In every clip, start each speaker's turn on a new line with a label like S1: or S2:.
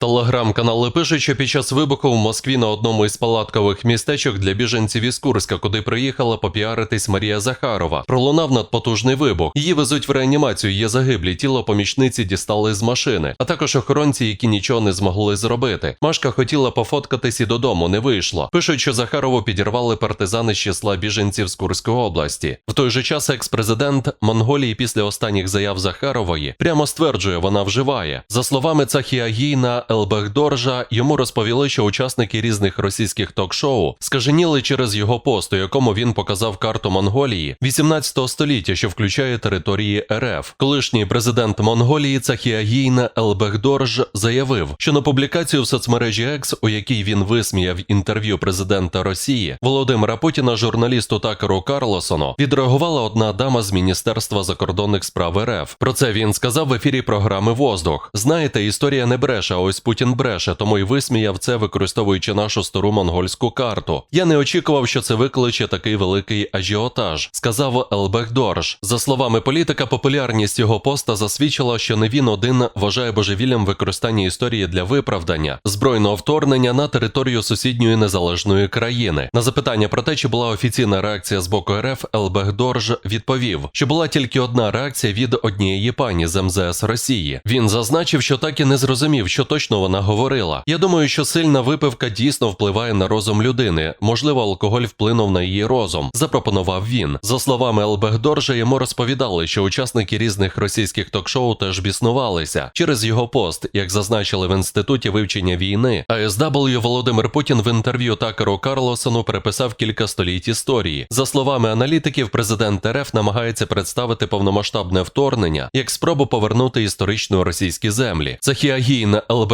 S1: Телеграм-канали пишуть, що під час вибуху в Москві на одному із палаткових містечок для біженців із Курська, куди приїхала попіаритись Марія Захарова, пролунав надпотужний вибух. Її везуть в реанімацію. Є загиблі. Тіло помічниці дістали з машини, а також охоронці, які нічого не змогли зробити. Машка хотіла пофоткатись і додому, не вийшло. Пишуть, що Захарову підірвали партизани з числа біженців з Курської області. В той же час екс-президент Монголії після останніх заяв Захарової прямо стверджує, вона вживає. За словами Цахіагіна Елбехдоржа, йому розповіли, що учасники різних російських ток-шоу скаженіли через його пост, у якому він показав карту Монголії 18 століття, що включає території РФ. Колишній президент Монголії Цахіагін Елбехдорж заявив, що на публікацію в соцмережі X, у якій він висміяв інтерв'ю президента Росії Володимира Путіна, журналісту Такеру Карлосону, відреагувала одна дама з Міністерства закордонних справ РФ. Про це він сказав в ефірі програми Воздух. Знаєте, історія не бреше, а ось Путін бреше, тому й висміяв це, використовуючи нашу стару монгольську карту. Я не очікував, що це викличе такий великий ажіотаж, сказав Елбех Дорж. За словами політика, популярність його поста засвідчила, що не він один вважає божевіллям використання історії для виправдання збройного вторгнення на територію сусідньої незалежної країни. На запитання про те, чи була офіційна реакція з боку РФ, Елбех Дорж відповів, що була тільки одна реакція від однієї пані з МЗС Росії. Він зазначив, що так і не зрозумів, що точно вона говорила. Я думаю, що сильна випивка дійсно впливає на розум людини. Можливо, алкоголь вплинув на її розум. Запропонував він. За словами Елбехдоржа, йому розповідали, що учасники різних російських ток-шоу теж біснувалися через його пост, як зазначили в інституті вивчення війни. АСW Володимир Путін в інтерв'ю Такеру Карлосону переписав кілька століть історії. За словами аналітиків, президент РФ намагається представити повномасштабне вторгнення як спробу повернути історичну російські землі.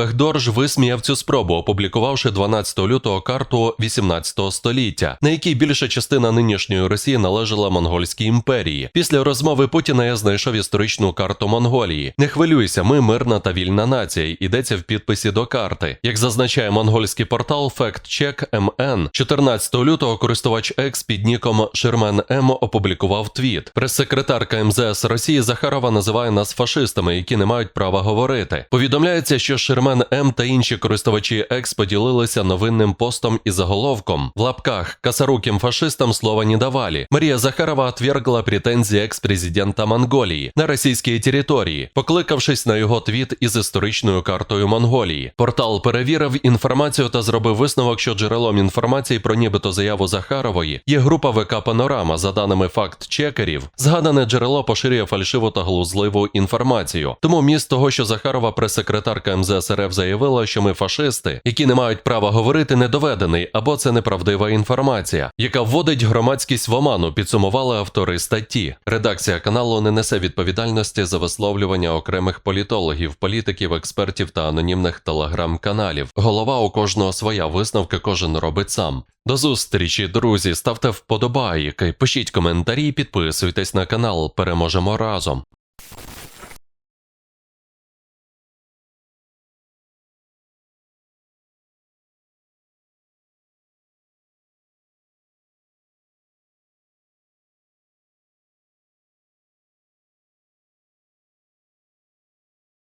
S1: Елбехдорж висміяв цю спробу, опублікувавши 12 лютого карту 18 століття, на якій більша частина нинішньої Росії належала монгольській імперії. Після розмови Путіна я знайшов історичну карту Монголії. Не хвилюйся, ми мирна та вільна нація. Йдеться в підписі до карти. Як зазначає монгольський портал FactCheck MN, 14 лютого користувач X під ніком Шермен М опублікував твіт. Прес-секретарка МЗС Росії Захарова називає нас фашистами, які не мають права говорити. Повідомляється, що Шермен М та інші користувачі X поділилися новинним постом і заголовком в лапках косоруким фашистам слова не давали. Марія Захарова отвергла претензії екс-президента Монголії на російській території, покликавшись на його твіт із історичною картою Монголії. Портал перевірив інформацію та зробив висновок, що джерелом інформації про нібито заяву Захарової є група ВК Панорама. За даними факт-чекерів, згадане джерело поширює фальшиву та глузливу інформацію. Тому міст того, що Захарова, прес-секретарка МЗС РФ, заявила, що ми фашисти, які не мають права говорити, не доведений, або це неправдива інформація, яка вводить громадськість в оману, підсумували автори статті. Редакція каналу не несе відповідальності за висловлювання окремих політологів, політиків, експертів та анонімних телеграм-каналів. Голова у кожного своя висновки кожен робить сам. До зустрічі, друзі. Ставте вподобайки, пишіть коментарі, підписуйтесь на канал. Переможемо разом.